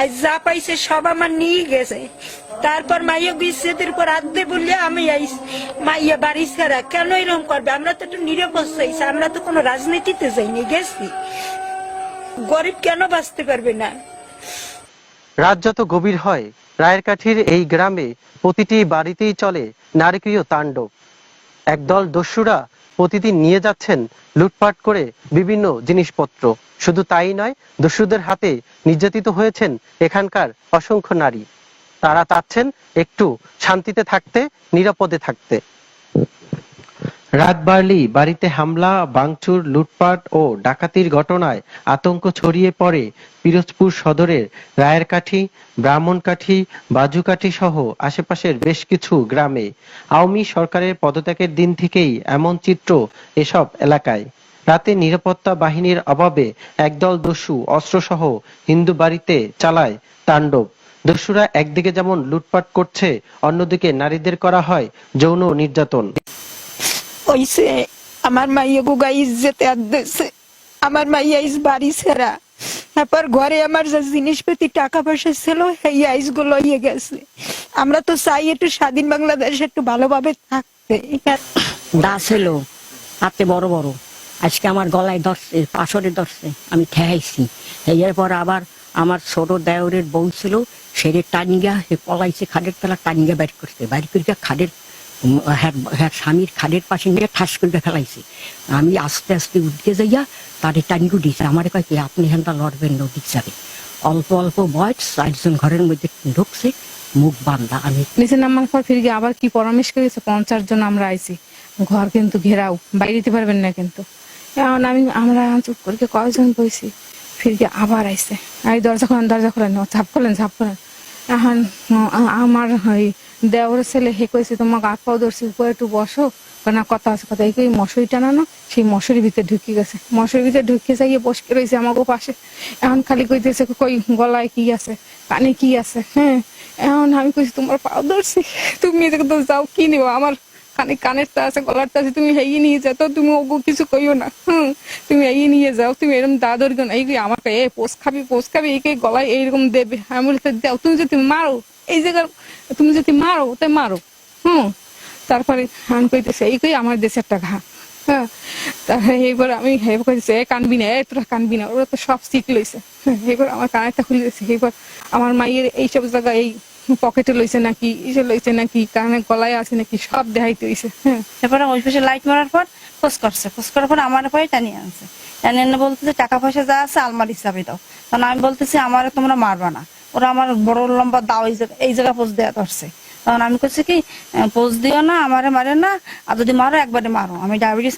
আর যা পাইছে সব আমার নিয়ে গেছে। তারপর মাইয়া বিচ্ছেদের পর আদে বললে, আমি আইস মাইয়া বাড়ি ছাড়া কেন এরকম করবে? আমরা তো একটু নিরাপদ চাইছি, আমরা তো কোনো রাজনীতিতে যাইনি, গেছি। গরিব কেন বাঁচতে পারবে না? রাত যত গভীর হয়, রায়ের কাঠির এই গ্রামে প্রতিটি বাড়িতেই চলে নারকীয় তাণ্ডব। একদল দস্যুরা প্রতিদিন নিয়ে যাচ্ছেন লুটপাট করে বিভিন্ন জিনিসপত্র। শুধু তাই নয়, দস্যুদের হাতে নির্যাতিত হয়েছেন এখানকার অসংখ্য নারী। তারা চাচ্ছেন একটু শান্তিতে থাকতে, নিরাপদে থাকতে। রাত বাড়লেই বাড়িতে হামলা ভাঙচুর লুটপাট ও ডাকাতির ঘটনায় আতঙ্ক ছড়িয়ে পড়ে পিরোজপুর সদরের রায়েরকাঠি, ব্রাহ্মণকাঠি, বাজুকাঠি সহ আশেপাশের বেশ কিছু গ্রামে। আওয়ামী সরকারের পদত্যাগের দিন থেকেই এমন চিত্র এসব এলাকায়। রাতে নিরাপত্তা বাহিনীর অভাবে একদল দস্যু অস্ত্রসহ হিন্দু বাড়িতে চালায় তাণ্ডব। দস্যুরা একদিকে যেমন লুটপাট করছে, অন্যদিকে নারীদের করা হয় যৌন নির্যাতন। ওইসে আমার মাইয়া গুগা ইজ্জতে আদেছে আমার মাইয়া ইস বাড়ি ছেড়া। তারপর ঘরে আমার যে জিনিসপাতি টাকা পয়সা ছিল এই আইসগুলো ইয়ে গেছে। আমরা তো চাই একটু স্বাধীন বাংলাদেশ একটু ভালোভাবে থাকতে। দা হাতে বড় বড়। আজকে আমার গলায় ধরছে, পাশরে ধরছে, আমি ঠেহাইছি এর পর আবার আমার ছোট দেওরের বউ ছিল, সেরে টানিগা হে পলাইছে খাদের তলা টানিগা বাইর করছে। বাইর করে খাদের উম, হ্যার হ্যার স্বামীর খাদের পাশে নিয়ে ঠাস করে ফেলাইছে। আমি আস্তে আস্তে উঠতে যাইয়া তারে টানিগু দিয়েছে। আমার কয় কি আপনি হেনটা লড়বেন নদীর যাবে। অল্প অল্প বয়স চারজন ঘরের মধ্যে ঢুকছে মুখ বান্ধা। আমি নিচে নামার পর ফিরে গিয়ে আবার কি পরামর্শ করেছে? পঞ্চাশ জন আমরা আইছি। ঘর কিন্তু ঘেরাও। বাইরে দিতে পারবেন না কিন্তু। এখন আমি আমরা চুপ করে কয়েকজন বইছি? ফিরে গিয়ে আবার আইছে। এই দরজা খোলেন দরজা খোলেন ঝাপ খোলেন ঝাপ খোলেন এখন আমার হয় দেওয়ার ছেলে হে কইছে, তোমাকে আপাও পাও ধরছি, উপরে একটু বসো। না, কথা আছে, কথা এই মশুরি টানানো সেই মশুরির ভিতরে ঢুকিয়ে গেছে। মশুরির ভিতরে ঢুকিয়ে যাইয়ে বসকে রয়েছে আমাকে পাশে। এখন খালি কইতেছে, কই, গলায় কি আছে? কানে কি আছে? হ্যাঁ এখন আমি কইছি, তোমার পাও ধরছি, তুমি এদিকে তো যাও, কি নিবো? আমার কানে কানের তা আছে গলার তা আছে তুমি হেই নিয়ে যাও তুমি ওগো কিছু কইও না হুম তুমি এই নিয়ে যাও তুমি এরকম দাদর গন এই আমাকে এ পোষ খাবি পোষ খাবি এই কে গলায় এইরকম দেবে। আমি বলি দাও তুমি যদি মারো এই জায়গার তুমি যদি মারো তাই মারো হুম। তারপরে আমি কইতেছে এই কই আমার দেশের একটা ঘা হ্যাঁ আমি এ কানবি না এ তোরা কানবি না ওরা তো সব শিখ লইছে। হ্যাঁ, এইবার আমার কানেরটা খুলে দিয়েছে এইবার আমার মাইয়ের এইসব জায়গায় এই পকেটে লইছে নাকি, ইসে লইছে নাকি, কানে গলায় আছে নাকি, সব দেখাইতে হইছে। তারপরে ওই পাশে লাইট মারার পর খোঁজ করছে। খোঁজ করার পর আমার পরে টানিয়ে আনছে। টানিয়ে এনে বলতেছে টাকা পয়সা যা আছে আলমারি হিসাবে দাও। তখন আমি বলতেছি, আমার তোমরা মারবা না। ওরা আমার বড় লম্বা দাও, এই জায়গা এই জায়গা পোজ দেওয়া ধরছে। তখন আমি করছি কি পোজ দিও না, আমারে মারে না। আর যদি মারো, একবারে মারো। আমি ডায়াবেটিস